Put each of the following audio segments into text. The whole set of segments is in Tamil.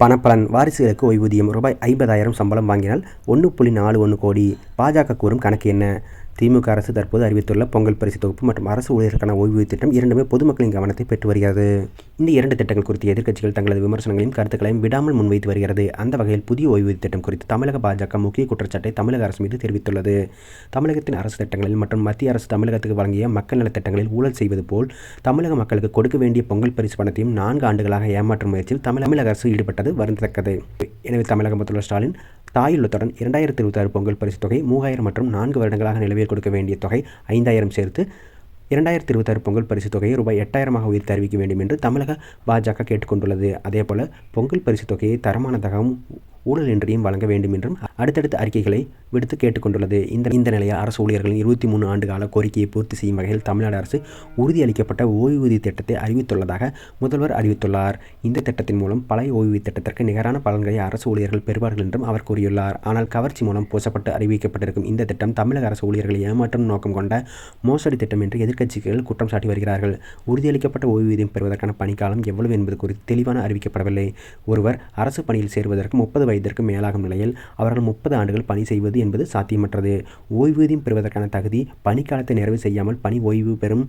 பணப்பலன் வாரிசுகளுக்கு ஓய்வூதியம். ரூபாய் ஐம்பதாயிரம் சம்பளம் வாங்கினால் ஒன்று புள்ளி நாலு ஒன்று கோடி. பாஜக கூறும் கணக்கு என்ன? திமுக அரசு தற்போது அறிவித்துள்ள பொங்கல் பரிசு தொகுப்பு மற்றும் அரசு ஊழியர்களுக்கான ஓய்வூதிய திட்டம் இரண்டுமே பொதுமக்களின் கவனத்தை பெற்று வருகிறது. இந்த இரண்டு திட்டங்கள் குறித்து எதிர்க்கட்சிகள் தங்களது விமர்சனங்களையும் கருத்துக்களையும் விடாமல் முன்வைத்து வருகிறது. அந்த வகையில் புதிய ஓய்வூதிய திட்டம் குறித்து தமிழக பாஜக முக்கிய குற்றச்சாட்டை தமிழக அரசு மீது தெரிவித்துள்ளது. தமிழகத்தின் அரசு திட்டங்களில் மற்றும் மத்திய அரசு தமிழகத்துக்கு வழங்கிய மக்கள் நலத் திட்டங்களில் ஊழல் செய்வது போல் தமிழக மக்களுக்கு கொடுக்க வேண்டிய பொங்கல் பரிசு பணத்தையும் நான்கு ஆண்டுகளாக ஏமாற்றும் முயற்சியில் தமிழக அரசு ஈடுபட்டது வருந்தத்தக்கது. எனவே தமிழக முதல்வர் ஸ்டாலின் தாயுள்ளத்துடன் இரண்டாயிரத்தி இருபத்தி ஆறு பொங்கல் பரிசு தொகை மூவாயிரம் மற்றும் நான்கு வருடங்களாக நிலவில் கொடுக்க வேண்டிய தொகை ஐந்தாயிரம் சேர்த்து இரண்டாயிரத்தி இருபத்தாறு பொங்கல் பரிசு தொகையை ரூபாய் எட்டாயிரமாக உயர்த்தி அறிவிக்க வேண்டும் என்று தமிழக பாஜக கேட்டுக்கொண்டுள்ளது. அதேபோல பொங்கல் பரிசு தொகையை தரமானதாகவும் ஊழல் என்றையும் வழங்க வேண்டும் என்றும் அடுத்தடுத்த அறிக்கைகளை விடுத்து கேட்டுக்கொண்டுள்ளது. இந்த இந்த நிலையில் அரசு ஊழியர்களின் இருபத்தி மூணு ஆண்டு கால கோரிக்கையை பூர்த்தி செய்யும் வகையில் தமிழ்நாடு அரசு உறுதியளிக்கப்பட்ட ஓய்வூதிய திட்டத்தை அறிவித்துள்ளதாக முதல்வர் அறிவித்துள்ளார். இந்த திட்டத்தின் மூலம் பழைய ஓய்வூதிய திட்டத்திற்கு நிகரான பலன்களை அரசு ஊழியர்கள் பெறுவார்கள் என்றும் அவர் கூறியுள்ளார். ஆனால் கவர்ச்சி மூலம் பூசப்பட்டு அறிவிக்கப்பட்டிருக்கும் இந்த திட்டம் தமிழக அரசு ஊழியர்களை ஏமாற்றும் நோக்கம் கொண்ட மோசடி திட்டம் என்று எதிர்க்கட்சிகள் குற்றம் சாட்டி வருகிறார்கள். உறுதியளிக்கப்பட்ட ஓய்வூதியம் பெறுவதற்கான பணிக்காலம் எவ்வளவு என்பது குறித்து தெளிவான அறிவிக்கப்படவில்லை. ஒருவர் அரசு பணியில் சேருவதற்கு முப்பது வயதிற்கு மேலாகும் நிலையில் அவர்கள் முப்பது ஆண்டுகள் பணி செய்வது என்பது சாத்தியமற்றது. ஓய்வூதியம் பெறுவதற்கான தகுதி பணிக்காலத்தை நிறைவு செய்யாமல் பணி ஓய்வு பெறும்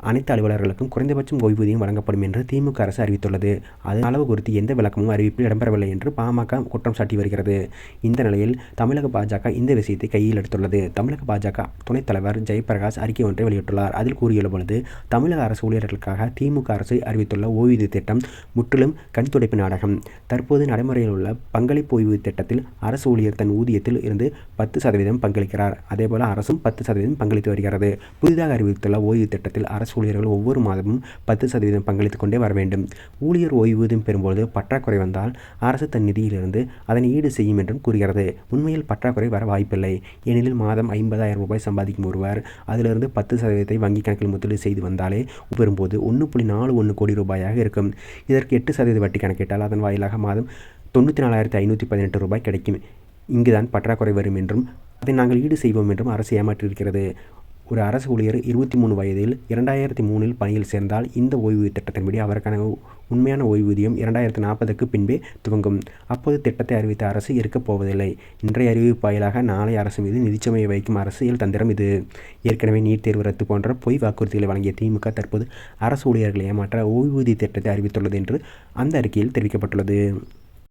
அனைத்து அலுவலர்களுக்கும் குறைந்தபட்சம் ஓய்வூதியம் வழங்கப்படும் என்று திமுக அரசு அறிவித்துள்ளது. அதன் அளவு குறித்து எந்த விளக்கமும் அறிவிப்பில் இடம்பெறவில்லை என்று பாமக குற்றம் சாட்டி வருகிறது. இந்த நிலையில் தமிழக பாஜக இந்த விஷயத்தை கையில் எடுத்துள்ளது. தமிழக பாஜக துணைத் தலைவர் ஜெயபிரகாஷ் அறிக்கை ஒன்றை வெளியிட்டுள்ளார். அதில் கூறியுள்ள பொழுது தமிழக அரசு ஊழியர்களுக்காக திமுக அரசு அறிவித்துள்ள ஓய்வூதிய திட்டம் முற்றிலும் கண்துடைப்பு நாடகம். தற்போது நடைமுறையில் உள்ள பங்களிப்பு ஓய்வூதிய திட்டத்தில் அரசு ஊழியர் தன் ஊதியத்தில் இருந்து பத்து சதவீதம் பங்களிக்கிறார். அதேபோல அரசும் பத்து சதவீதம் பங்களித்து வருகிறது. புதிதாக அறிவித்துள்ள ஓய்வு திட்டத்தில் அரசு ஊழியர்கள் ஒவ்வொரு மாதமும் பத்து சதவீதம் பங்களித்து கொண்டே வர வேண்டும். ஊழியர் ஓய்வூதியம் பெறும்போது பற்றாக்குறை வந்தால் அரசு தன் நிதியிலிருந்து அதனை ஈடு செய்யும் என்றும் கூறுகிறது. உண்மையில் பற்றாக்குறை வர வாய்ப்பில்லை. ஏனெனில் மாதம் ஐம்பதாயிரம் ரூபாய் சம்பாதிக்கும் ஒருவர் அதிலிருந்து பத்து சதவீதத்தை வங்கி கணக்கில் முதலீடு செய்து வந்தாலே பெறும்போது ஒன்று புள்ளி நாலு ஒன்று கோடி ரூபாயாக இருக்கும். இதற்கு எட்டு சதவீத வட்டி கணக்கிட்டால் அதன் வாயிலாக மாதம் தொண்ணூற்றி நாலாயிரத்தி ஐநூற்றி பதினெட்டு ரூபாய் கிடைக்கும். இங்குதான் பற்றாக்குறை வரும் என்றும் அதை நாங்கள் ஈடு செய்வோம் என்றும் அரசு ஏமாற்றியிருக்கிறது. ஒரு அரசு ஊழியர் இருபத்தி மூணு வயதில் இரண்டாயிரத்தி மூணில் பணியில் சேர்ந்தால் இந்த ஓய்வூதிய திட்டத்தின்படி அவருக்கான உண்மையான ஓய்வூதியம் இரண்டாயிரத்தி நாற்பதுக்கு பின்பே துவங்கும். அப்போது திட்டத்தை அறிவித்த அரசு இருக்கப் போவதில்லை. இன்றைய அறிவிப்பு வாயிலாக நாளை அரசு மீது நிதிச்சுமையை வைக்கும் அரசியல் தந்திரம் இது. ஏற்கனவே நீட் தேர்வு ரத்து போன்ற பொய் வாக்குறுதிகளை வழங்கிய திமுக தற்போது அரசு ஊழியர்களை ஏமாற்ற ஓய்வூதிய திட்டத்தை அறிவித்துள்ளது என்று அந்த அறிக்கையில் தெரிவிக்கப்பட்டுள்ளது.